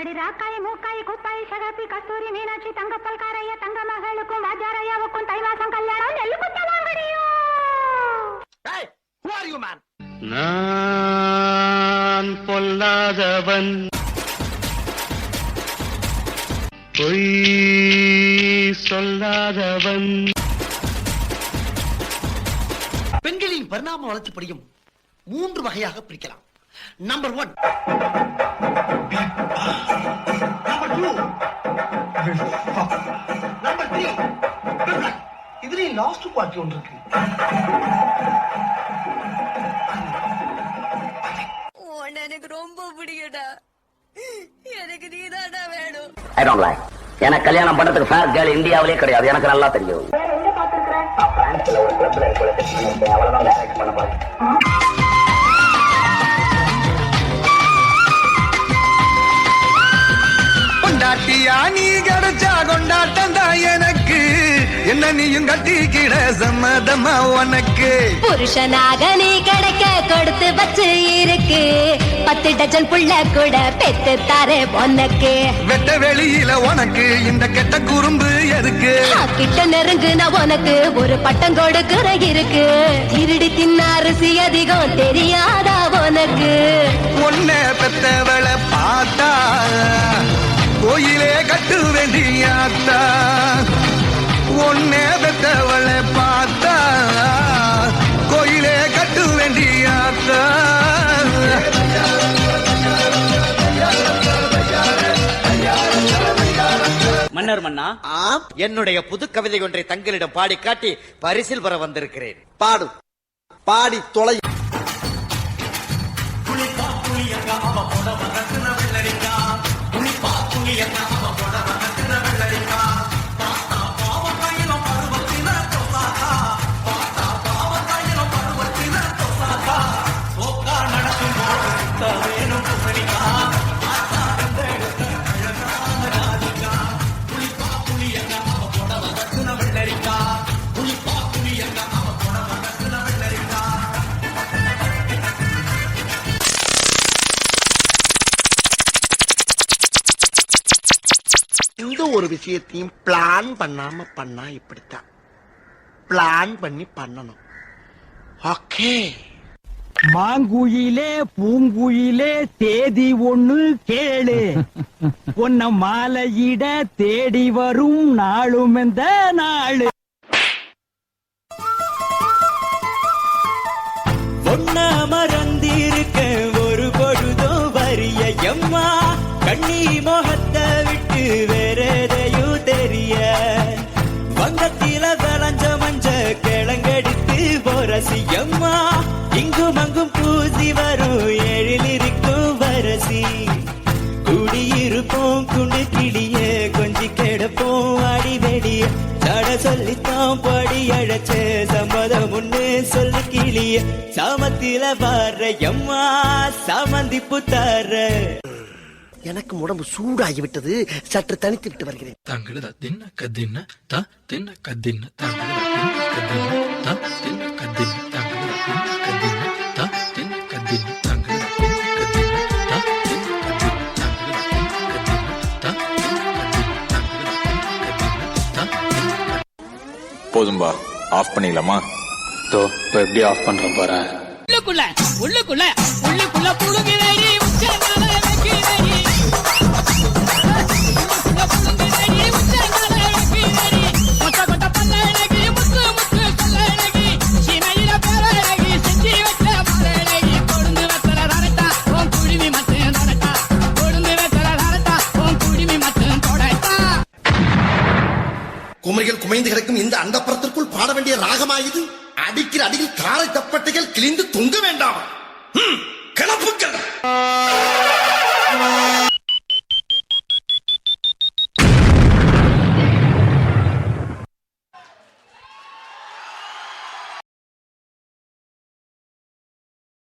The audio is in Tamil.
அடிராக்காய் மூக்காய் கூத்தாய் சகப்பி கஸ்தூரி மீனாட்சி தங்கப்பல் காரைய தங்க மகளுக்கும் வாஜாரையாவுக்கும் தைவாசம் கல்யாணம் நெல்லு குத்தலாம் முடியும் நான் பொல்லாதவன். பொய் சொல்லாதவன். பெண்களின் பரிணாம வளர்ச்சிப்படியும் மூன்று வகையாக பிரிக்கலாம். Number one number two number three இதுலயும் லாஸ்ட் பார்ட்டி ஒன்று இருக்கு. உன்னை எனக்கு ரொம்ப பிடிக்கும்டா. எனக்கு நீதான்டா வேணும். ஐ டோன்ட் லைக் எனக்கு கல்யாணம் பண்றதுக்கு ஃபேர் கேர்ள் இந்தியாவிலே கிடையாது. எனக்கு நல்லா தெரியும். பிரான்ஸ்ல ஒரு கிளப்ல இருக்க அவ்வளவுதான் பண்ண போறேன். கொண்டாட்டியா? நீ கிடைச்சா கொண்டாட்டம் தான் எனக்கு. என்ன நீயும் கட்டிக்கிட சம்மதமா உனக்கு? புருஷனாக நீ கிடைக்க கொடுத்து வச்சு இருக்கு. பத்து டஜன் புள்ள கூட பெத்து தாரே உனக்கு. வெட்ட வெளியில உனக்கு இந்த கெட்ட குறும்பு எதுக்கு? கிட்ட நெருங்குன உனக்கு ஒரு பட்டம் கொடுக்கிற இருக்கு. திருடி தின்ன அரிசி அதிகம் தெரியாதா உனக்கு? உன்ன பெத்தவளை பார்த்தா கோயிலே கட்டு வேண்டியாத்தா உன்ன பெத்தவளை பார்த்தா? கோயிலே கட்டு வேண்டியாத்தா மன்னர் மன்னா ஆம். என்னுடைய புது கவிதை ஒன்றை தங்களிடம் பாடி காட்டி பரிசில் பெற வந்திருக்கிறேன். பாடு. பாடி தொலை. எந்த ஒரு விஷயத்தையும் பிளான் பண்ணாம பண்ணா இப்படித்தான். பிளான் பண்ணி பண்ணணும். ஓகே மாங்குயிலே பூங்குயிலே தேதி ஒண்ணு கேளு. உன்ன மாலையிட தேடி வரும் நாளும் இந்த நாளு. ஒன்ன மறந்திருக்க ஒரு பொழுதோ வரிய எம்மா. கண்ணி முகத்தை விட்டு வேற எதையும் தெரிய வங்கத்தில விளைஞ்ச மஞ்ச கிழங்கெடுத்து போரசி எம்மா இங்கும் அங்கும் பூசி வரும் எழில் இருக்கும் வரசி. குடியிருப்போம் குண்டு கிளிய கொஞ்சி கிடப்போம் அடி வெடிய தட சொல்லித்தான் படி அழைச்ச சம்மதம் முன்னு சொல்லு கிளிய. சாமத்தில பாரு எம்மா சாமந்தி புத்தார எனக்கு உடம்பு சூடாகி விட்டது சற்று தனித்து விட்டு வருகிறேன் தங்களத தின்ன கத்தின்ன த தின்ன கத்தின்ன தங்களத தின்ன கத்தின்ன த தின்ன கத்தின்ன தங்களத தின்ன கத்தின்ன த தின்ன கத்தின்ன தங்களத தின்ன கத்தின்ன த தின்ன கத்தின்ன தங்களத தின்ன கத்தின்ன த தின்ன கத்தின்ன தங்களத தின்ன கத்தின்ன த தின்ன போதும்பா ஆஃப் பண்ணிடலாமா தோ இப்போ எப்படி ஆஃப் பண்றேன் பாரு உள்ளுக்குள்ள உள்ளுக்குள்ள உள்ளுக்குள்ள புழுங்கி குமைந்து கிடக்கும் இந்த அந்தப்புறத்திற்குள் பாட வேண்டிய ராகமாயுது. அடிக்கிற அடியில் காலை தப்பட்டைகள் கிழிந்து தொங்க வேண்டாம். கிளப்புக்கள்